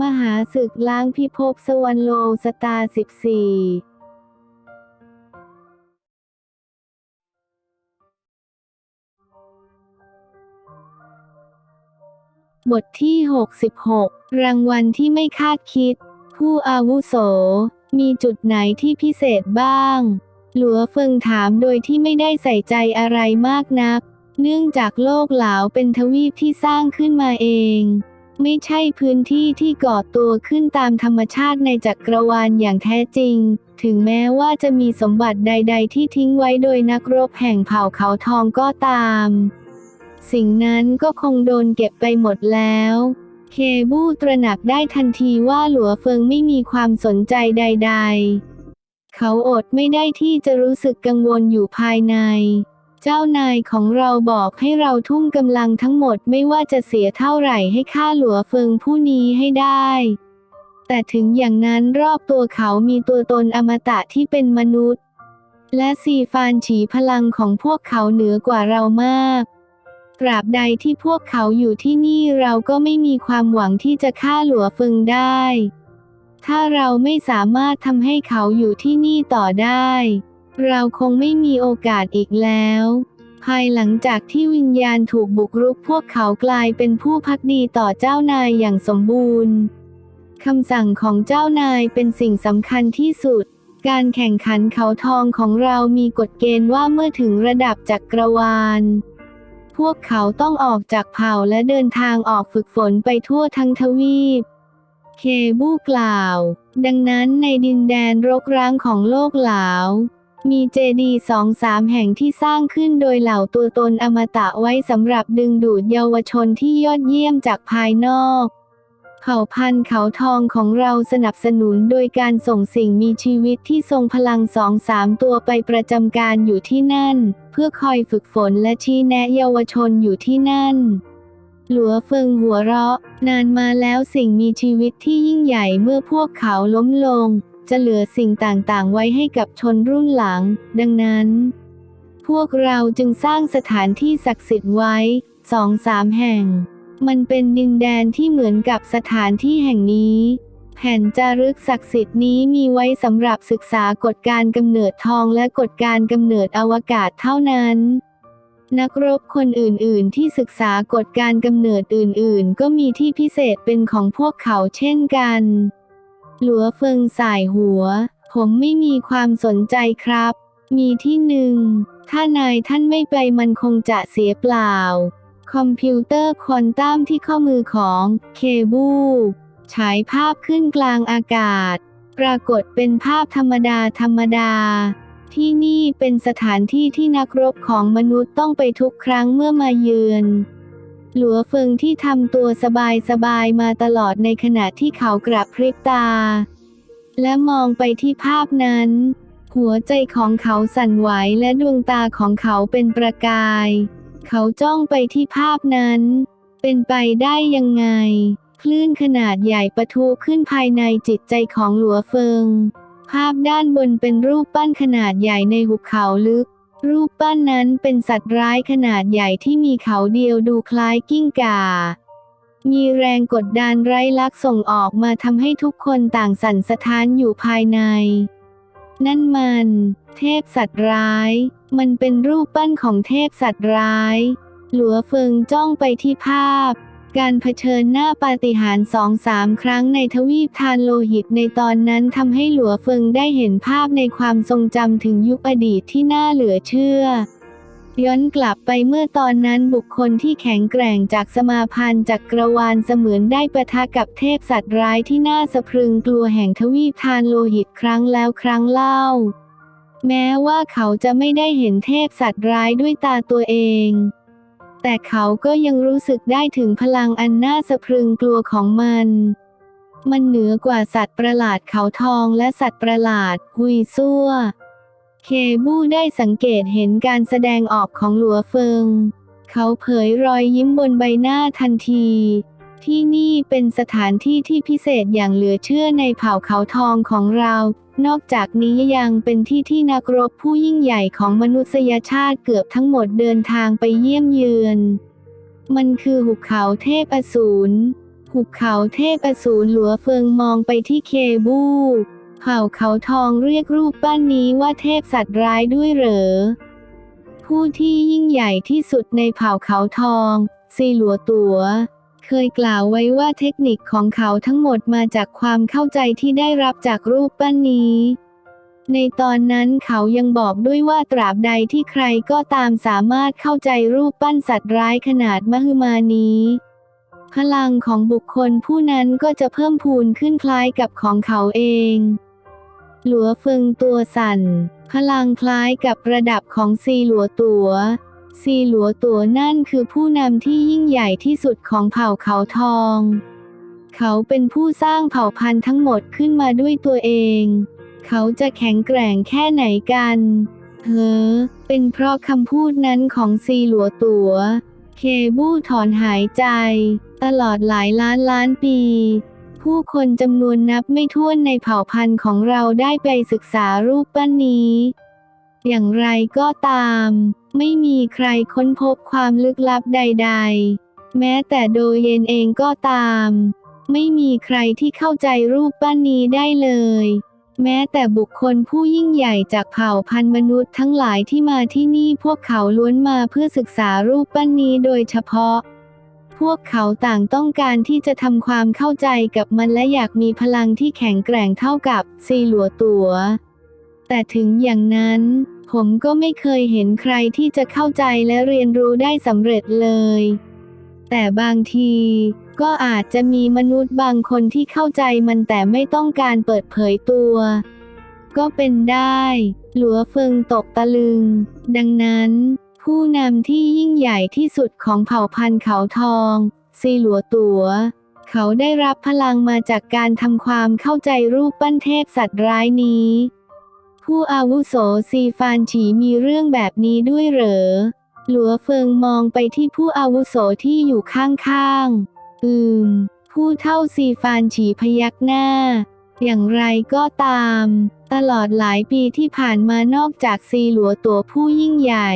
มหาศึกล้างพิภพสวรรโลสตาร์สิบสี่บทที่ 66 รางวัลที่ไม่คาดคิด ผู้อาวุโส มีจุดไหนที่พิเศษบ้าง หลัวเฟิงถามโดยที่ไม่ได้ใส่ใจอะไรมากนัก เนื่องจากโลกเหลาเป็นทวีปที่สร้างขึ้นมาเอง ไม่ใช่พื้นที่ที่ก่อตัวขึ้นตามธรรมชาติในจักรวาลอย่างแท้จริง ถึงแม้ว่าจะมีสมบัติใด ๆ ที่ทิ้งไว้โดยนักรบแห่งเผ่าเขาทองก็ตาม สิ่งนั้นก็คงโดนเก็บไปหมดแล้วเคบูตระหนักได้ทันทีว่าหลัวเฟิงไม่มีความสนใจใด ๆ เขาอดไม่ได้ที่จะรู้สึกกังวลอยู่ภายใน จ้านายของเราบอกให้เราทุ่มกำลังทั้งหมดไม่ว่าจะเสียเท่าไหร่ให้ฆ่าหลัวเฟิงผู้นี้ให้ได้ แต่ถึงอย่างนั้นรอบตัวเขามีตัวตนอมตะที่เป็นมนุษย์ และซีฟานฉีพลังของพวกเขาเหนือกว่าเรามาก ตราบใดที่พวกเขาอยู่ที่นี่เราก็ไม่มีความหวังที่จะฆ่าหลัวเฟิงได้ ถ้าเราไม่สามารถทำให้เขาอยู่ที่นี่ต่อได้ เราคงไม่มีโอกาสอีกแล้ว ภายหลังจากที่วิญญาณถูกบุกรุกพวกเขากลายเป็นผู้พักดีต่อเจ้านายอย่างสมบูรณ์คำสั่งของเจ้านายเป็นสิ่งสำคัญที่สุด การแข่งขันเขาทองของเรามีกฎเกณฑ์ว่าเมื่อถึงระดับจักรวาล พวกเขาต้องออกจากเผ่าและเดินทางออกฝึกฝนไปทั่วทั้งทวีป เคบูกล่าว ดังนั้นในดินแดนรกร้างของโลกหลาว มีเจดีย์สองสามแห่งที่สร้างขึ้นโดยเหล่าตัวตนอมตะไว้สำหรับดึงดูดเยาวชนที่ยอดเยี่ยมจากภายนอกเผ่าพันธุ์เขาทองของเราสนับสนุนโดยการส่งสิ่งมีชีวิตที่ทรงพลังสองสามตัวไปประจำการอยู่ที่นั่น เพื่อคอยฝึกฝนและชี้แนะเยาวชนอยู่ที่นั่น หลัวเฟิงหัวเราะ นานมาแล้วสิ่งมีชีวิตที่ยิ่งใหญ่เมื่อพวกเขาล้มลง จะเหลือสิ่งต่างๆ ไว้ให้กับชนรุ่นหลัง ดังนั้น พวกเราจึงสร้างสถานที่ศักดิ์สิทธิ์ไว้สองสามแห่ง มันเป็นดินแดนที่เหมือนกับสถานที่แห่งนี้ แผ่นจารึกศักดิ์สิทธิ์นี้มีไว้สำหรับศึกษากฎการกำเนิดทองและกฎการกำเนิดอวกาศเท่านั้นนักรบคนอื่น ๆ ที่ศึกษากฎการกำเนิดอื่น ๆ ก็มีที่พิเศษเป็นของพวกเขาเช่นกัน หลัวเฟิงสายหัว ผมไม่มีความสนใจครับ มีที่หนึ่ง ถ้านายท่านไม่ไปมันคงจะเสียเปล่า คอมพิวเตอร์ควอนตัมที่ข้อมือของเคบูฉายภาพขึ้นกลางอากาศ ปรากฏเป็นภาพธรรมดาธรรมดา ที่นี่เป็นสถานที่ที่นักรบของมนุษย์ต้องไปทุกครั้งเมื่อมาเยือน หลัวเฟิงที่ทำตัวสบายๆมาตลอดในขณะที่เขากระพริบตา และมองไปที่ภาพนั้น หัวใจของเขาสั่นไหวและดวงตาของเขาเป็นประกาย เขาจ้องไปที่ภาพนั้น เป็นไปได้ยังไง คลื่นขนาดใหญ่ปะทุขึ้นภายในจิตใจของหลัวเฟิง ภาพด้านบนเป็นรูปปั้นขนาดใหญ่ในหุบเขาลึก รูปปั้นนั้นเป็นสัตว์ร้ายขนาดใหญ่ที่มีเขาเดียวดูคล้ายกิ้งก่า มีแรงกดดันไร้ลักษณ์ส่งออกมาทำให้ทุกคนต่างสั่นสะท้านอยู่ภายใน นั่นมัน เทพสัตว์ร้าย มันเป็นรูปปั้นของเทพสัตว์ร้าย หลัวเฟิงจ้องไปที่ภาพ การเผชิญหน้าปาฏิหาริย์สองสามครั้งในทวีปทานโลหิตในตอนนั้นทำให้หลัวเฟิงได้เห็นภาพในความทรงจำถึงยุคอดีตที่น่าเหลือเชื่อ ย้อนกลับไปเมื่อตอนนั้นบุคคลที่แข็งแกร่งจากสมาพันธ์จักรวาลเสมือนได้ประทะกับเทพสัตว์ร้ายที่น่าสะพรึงกลัวแห่งทวีปทานโลหิตครั้งแล้วครั้งเล่า แม้ว่าเขาจะไม่ได้เห็นเทพสัตว์ร้ายด้วยตาตัวเอง แต่เขาก็ยังรู้สึกได้ถึงพลังอันน่าสะพรึงกลัวของมัน มันเหนือกว่าสัตว์ประหลาดเขาทองและสัตว์ประหลาดฮุยซั่ว เคบูได้สังเกตเห็นการแสดงออกของหลัวเฟิง เขาเผยรอยยิ้มบนใบหน้าทันที ที่นี่เป็นสถานที่ที่พิเศษอย่างเหลือเชื่อในเผ่าเขาทองของเรา นอกจากนี้ยังเป็นที่ที่นักรบผู้ยิ่งใหญ่ของมนุษยชาติเกือบทั้งหมดเดินทางไปเยี่ยมเยือน มันคือหุบเขาเทพอสูร หุบเขาเทพอสูรหลัวเฟิงมองไปที่เคบู เผ่าเขาทองเรียกรูปปั้นนี้ว่าเทพสัตว์ร้ายด้วยเหรอ ผู้ที่ยิ่งใหญ่ที่สุดในเผ่าเขาทองซีหลัวตัว เคยกล่าวไว้ว่าเทคนิคของเขาทั้งหมดมาจากความเข้าใจที่ได้รับจากรูปปั้นนี้ ในตอนนั้นเขายังบอกด้วยว่าตราบใดที่ใครก็ตามสามารถเข้าใจรูปปั้นสัตว์ร้ายขนาดมหึมานี้พลังของบุคคลผู้นั้นก็จะเพิ่มพูนขึ้นคล้ายกับของเขาเอง หลัวเฟิงตัวสั่น พลังคล้ายกับระดับของซีหลัวตัว ซีหลัวตัวนั่นคือผู้นำที่ยิ่งใหญ่ที่สุดของเผ่าเขาทอง เขาเป็นผู้สร้างเผ่าพันธุ์ทั้งหมดขึ้นมาด้วยตัวเอง เขาจะแข็งแกร่งแค่ไหนกันเฮ้อเป็นเพราะคำพูดนั้นของซีหลัวตัว เคบูถอนหายใจ ตลอดหลายล้านล้านปี ผู้คนจำนวนนับไม่ถ้วนในเผ่าพันธุ์ของเราได้ไปศึกษารูปปั้นนี้ อย่างไรก็ตาม ไม่มีใครค้นพบความลึกลับใด ๆ แม้แต่โดยเยนเองก็ตาม ไม่มีใครที่เข้าใจรูปปั้นนี้ได้เลย แม้แต่บุคคลผู้ยิ่งใหญ่จากเผ่าพันธุ์มนุษย์ทั้งหลายที่มาที่นี่พวกเขาล้วนมาเพื่อศึกษารูปปั้นนี้โดยเฉพาะ พวกเขาต่างต้องการที่จะทำความเข้าใจกับมันและอยากมีพลังที่แข็งแกร่งเท่ากับซีหลัวตัว แต่ถึงอย่างนั้น ผมก็ไม่เคยเห็นใครที่จะเข้าใจและเรียนรู้ได้สำเร็จเลย แต่บางทีก็อาจจะมีมนุษย์บางคนที่เข้าใจมันแต่ไม่ต้องการเปิดเผยตัว ก็เป็นได้ หลัวเฟิงตกตะลึง ดังนั้น ผู้นำที่ยิ่งใหญ่ที่สุดของเผ่าพันธุ์เขาทอง ซีหลัวตัวเขาได้รับพลังมาจากการทำความเข้าใจรูปปั้นเทพสัตว์ร้ายนี้ ผู้อาวุโสซีฟานฉีมีเรื่องแบบนี้ด้วยเหรอ หลัวเฟิงมองไปที่ผู้อาวุโสที่อยู่ข้างๆ อืม ผู้เท่าซีฟานฉีพยักหน้า อย่างไรก็ตาม ตลอดหลายปีที่ผ่านมานอกจากซีหลัวตัวผู้ยิ่งใหญ่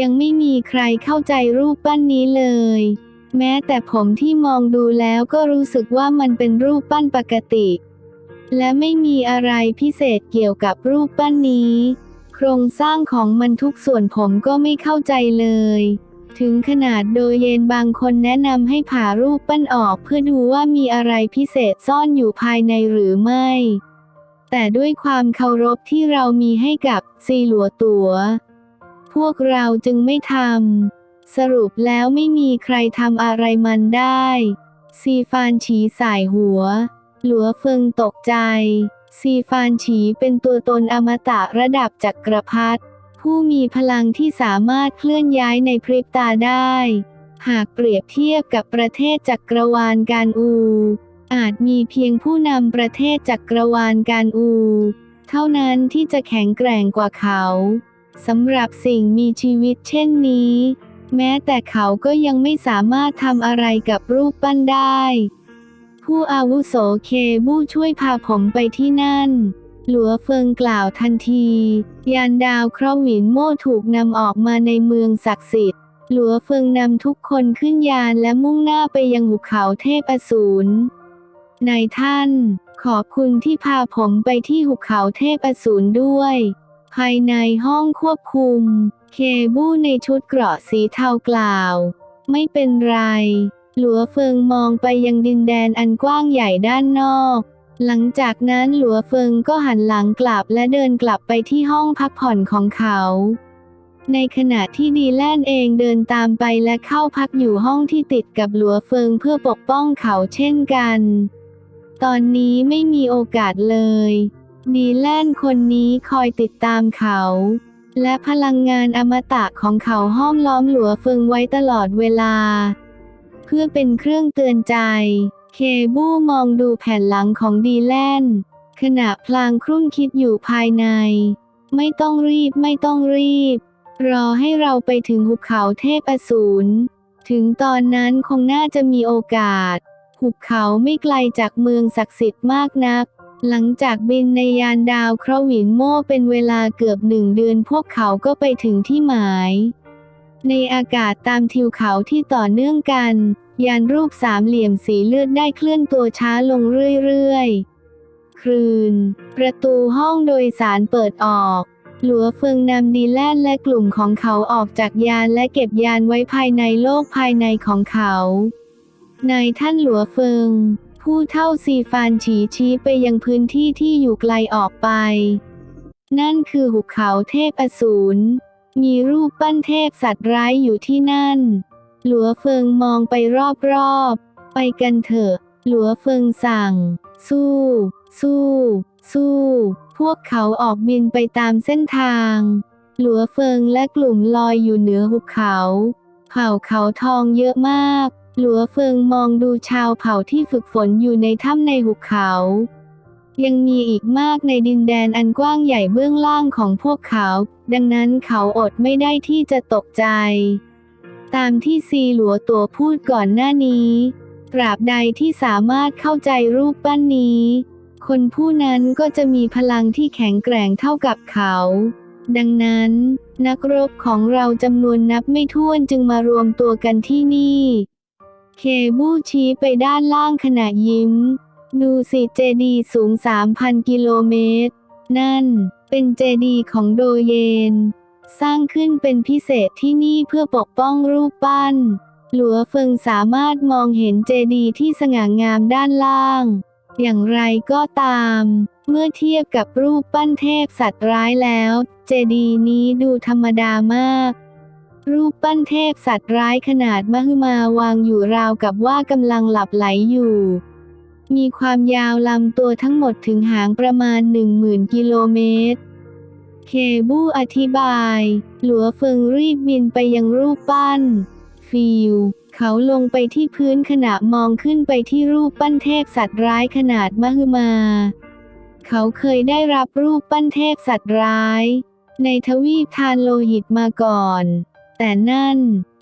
ยังไม่มีใครเข้าใจรูปปั้นนี้เลย แม้แต่ผมที่มองดูแล้วก็รู้สึกว่ามันเป็นรูปปั้นปกติ และไม่มีอะไรพิเศษเกี่ยวกับรูปปั้นนี้ โครงสร้างของมันทุกส่วนผมก็ไม่เข้าใจเลย ถึงขนาดโดยเยนบางคนแนะนำให้ผ่ารูปปั้นออกเพื่อดูว่ามีอะไรพิเศษซ่อนอยู่ภายในหรือไม่ แต่ด้วยความเคารพที่เรามีให้กับซีหลัวตัว พวกเราจึงไม่ทำ สรุปแล้วไม่มีใครทำอะไรมันได้ ซีฟานฉีสายหัว หลัวเฟิงตกใจ ซีฟานฉีเป็นตัวตนอมตะระดับจักรพรรดิผู้มีพลังที่สามารถเคลื่อนย้ายในพริบตาได้ หากเปรียบเทียบกับประเทศจักรวาลการอู อาจมีเพียงผู้นำประเทศจักรวาลการอู เท่านั้นที่จะแข็งแกร่งกว่าเขาสำหรับสิ่งมีชีวิตเช่นนี้ แม้แต่เขาก็ยังไม่สามารถทำอะไรกับรูปปั้นได้ ผู้อาวุโสเคบูช่วยพาผมไปที่นั่น หลัวเฟิงกล่าวทันที ยานดาวเคราะห์หวินโม่ถูกนำออกมาในเมืองศักดิ์สิทธิ์ หลัวเฟิงนำทุกคนขึ้นยานและมุ่งหน้าไปยังหุบเขาเทพอสูรนายท่าน ขอบคุณที่พาผมไปที่หุบเขาเทพอสูรด้วย ภายในห้องควบคุม เคบูในชุดเกราะสีเทากล่าว ไม่เป็นไร หลัวเฟิงมองไปยังดินแดนอันกว้างใหญ่ด้านนอก หลังจากนั้นหลัวเฟิงก็หันหลังกลับและเดินกลับไปที่ห้องพักผ่อนของเขา ในขณะที่ดีแลนเองเดินตามไปและเข้าพักอยู่ห้องที่ติดกับหลัวเฟิงเพื่อปกป้องเขาเช่นกัน ตอนนี้ไม่มีโอกาสเลย ดีแลนคนนี้คอยติดตามเขาและพลังงานอมตะของเขาห้อมล้อมหลัวเฟิงไว้ตลอดเวลา เพื่อเป็นเครื่องเตือนใจ เคบูมองดูแผ่นหลังของดีแลนขณะพลางครุ่นคิดอยู่ภายใน ไม่ต้องรีบไม่ต้องรีบ รอให้เราไปถึงหุบเขาเทพอสูร ถึงตอนนั้นคงน่าจะมีโอกาส หุบเขาไม่ไกลจากเมืองศักดิ์สิทธิ์มากนัก หลังจากบินในยานดาวเคราะห์หวินโม่เป็นเวลาเกือบหนึ่งเดือนพวกเขาก็ไปถึงที่หมาย ในอากาศตามทิวเขาที่ต่อเนื่องกัน ยานรูปสามเหลี่ยมสีเลือดได้เคลื่อนตัวช้าลงเรื่อยๆครืน ประตูห้องโดยสารเปิดออก หลัวเฟิงนำดีแลนและกลุ่มของเขาออกจากยานและเก็บยานไว้ภายในโลกภายในของเขานายท่านหลัวเฟิง ผู้เท่าซีฟานฉีชี้ไปยังพื้นที่ที่อยู่ไกลออกไป นั่นคือหุบเขาเทพอสูร มีรูปปั้นเทพสัตว์ร้ายอยู่ที่นั่น หลัวเฟิงมองไปรอบๆ ไปกันเถอะ หลัวเฟิงสั่ง สู้ สู้ สู้ พวกเขาออกบินไปตามเส้นทาง หลัวเฟิงและกลุ่มลอยอยู่เหนือหุบเขา เผ่าเขาทองเยอะมาก หลัวเฟิงมองดูชาวเผ่าที่ฝึกฝนอยู่ในถ้ำในหุบเขา ยังมีอีกมากในดินแดนอันกว้างใหญ่เบื้องล่างของพวกเขา ดังนั้นเขาอดไม่ได้ที่จะตกใจ ตามที่ซีหลัวตัวพูดก่อนหน้านี้ ตราบใดที่สามารถเข้าใจรูปปั้นนี้ คนผู้นั้นก็จะมีพลังที่แข็งแกร่งเท่ากับเขา ดังนั้น นักรบของเราจำนวนนับไม่ถ้วนจึงมารวมตัวกันที่นี่ เคบูชี้ไปด้านล่างขณะยิ้ม ดูสิเจดีสูง 3,000 กิโลเมตร นั่น เป็นเจดีของโดเยน สร้างขึ้นเป็นพิเศษที่นี่เพื่อปกป้องรูปปั้น หลัวเฟิงสามารถมองเห็นเจดีที่สง่างามด้านล่าง อย่างไรก็ตาม เมื่อเทียบกับรูปปั้นเทพสัตว์ร้ายแล้ว เจดีนี้ดูธรรมดามากรูปปั้นเทพสัตว์ร้ายขนาดมหึมาวางอยู่ราวกับว่ากำลังหลับไหลอยู่ มีความยาวลำตัวทั้งหมดถึงหางประมาณ 10,000 กิโลเมตร เคบูอธิบาย หลัวเฟิงรีบบินไปยังรูปปั้น ฟิลเขาลงไปที่พื้นขณะมองขึ้นไปที่รูปปั้นเทพสัตว์ร้ายขนาดมหึมา เขาเคยได้รับรูปปั้นเทพสัตว์ร้าย ในทวีปทานโลหิตมาก่อน แต่นั่น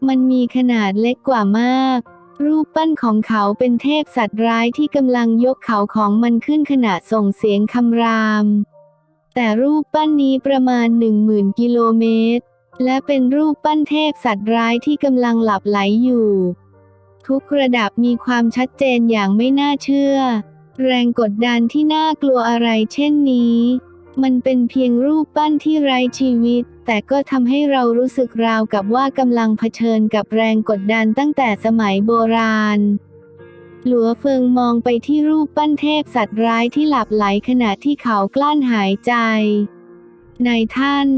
มันมีขนาดเล็กกว่ามาก รูปปั้นของเขาเป็นเทพสัตว์ร้ายที่กำลังยกเขาของมันขึ้นขณะส่งเสียงคำราม แต่รูปปั้นนี้ประมาณ10,000กิโลเมตร และเป็นรูปปั้นเทพสัตว์ร้ายที่กำลังหลับไหลอยู่ ทุกระดับมีความชัดเจนอย่างไม่น่าเชื่อ แรงกดดันที่น่ากลัวอะไรเช่นนี้ มันเป็นเพียงรูปปั้นที่ไร้ชีวิต แต่ก็ทำให้เรารู้สึกราวกับว่ากำลังเผชิญกับแรงกดดันตั้งแต่สมัยโบราณ หลัวเฟิงมองไปที่รูปปั้นเทพสัตว์ร้ายที่หลับไหลขณะที่เขากลั้นหายใจ นายท่าน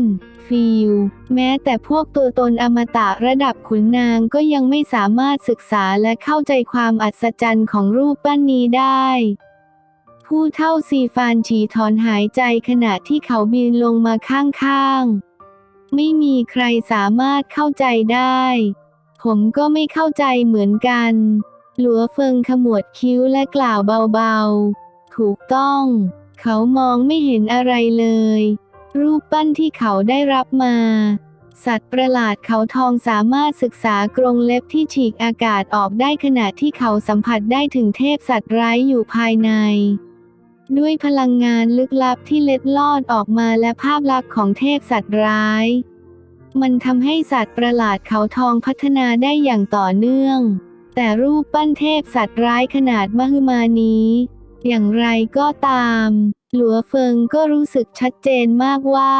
ฟิลแม้แต่พวกตัวตนอมตะระดับขุนนางก็ยังไม่สามารถศึกษาและเข้าใจความอัศจรรย์ของรูปปั้นนี้ได้ ผู้เท่าซีฟานฉีถอนหายใจขณะที่เขาบินลงมาข้างๆ ไม่มีใครสามารถเข้าใจได้ ผมก็ไม่เข้าใจเหมือนกัน หลัวเฟิงขมวดคิ้วและกล่าวเบาๆ ถูกต้อง เขามองไม่เห็นอะไรเลย รูปปั้นที่เขาได้รับมา สัตว์ประหลาดเขาทองสามารถศึกษากรงเล็บที่ฉีกอากาศออกได้ขณะที่เขาสัมผัสได้ถึงเทพสัตว์ร้ายอยู่ภายใน ด้วยพลังงานลึกลับที่เล็ดลอดออกมาและภาพลักษณ์ของเทพสัตว์ร้าย มันทำให้สัตว์ประหลาดเขาทองพัฒนาได้อย่างต่อเนื่อง แต่รูปปั้นเทพสัตว์ร้ายขนาดมหึมานี้ อย่างไรก็ตาม หลัวเฟิงก็รู้สึกชัดเจนมากว่า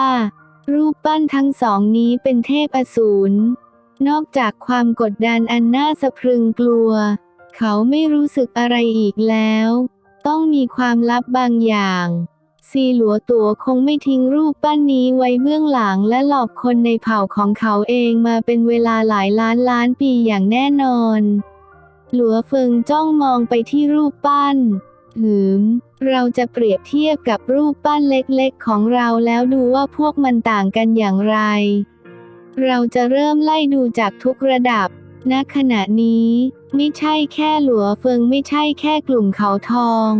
รูปปั้นทั้งสองนี้เป็นเทพอสูร นอกจากความกดดันอันน่าสะพรึงกลัว เขาไม่รู้สึกอะไรอีกแล้ว ต้องมีความลับบางอย่างซีหลัวตัวคงไม่ทิ้งรูปปั้นนี้ไว้เบื้องหลังและหลอกคนในเผ่าของเขาเองมาเป็นเวลาหลายล้านล้านปีอย่างแน่นอน หลัวเฟิงจ้องมองไปที่รูปปั้น หืม เราจะเปรียบเทียบกับรูปปั้นเล็กๆของเราแล้วดูว่าพวกมันต่างกันอย่างไร เราจะเริ่มไล่ดูจากทุกระดับ ณขณะนี้ไม่ใช่แค่หลัวเฟิงไม่ใช่แค่กลุ่มเขาทอง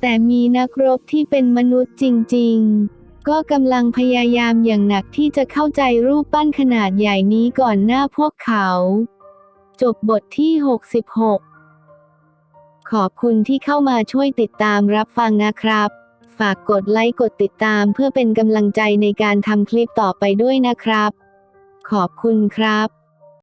แต่มีนักรบที่เป็นมนุษย์จริง ๆ ก็กำลังพยายามอย่างหนักที่จะเข้าใจรูปปั้นขนาดใหญ่นี้ก่อนหน้าพวกเขา จบบทที่ 66 ขอบคุณที่เข้ามาช่วยติดตามรับฟังนะครับ ฝากกดไลค์กดติดตามเพื่อเป็นกำลังใจในการทำคลิปต่อไปด้วยนะครับ ขอบคุณครับ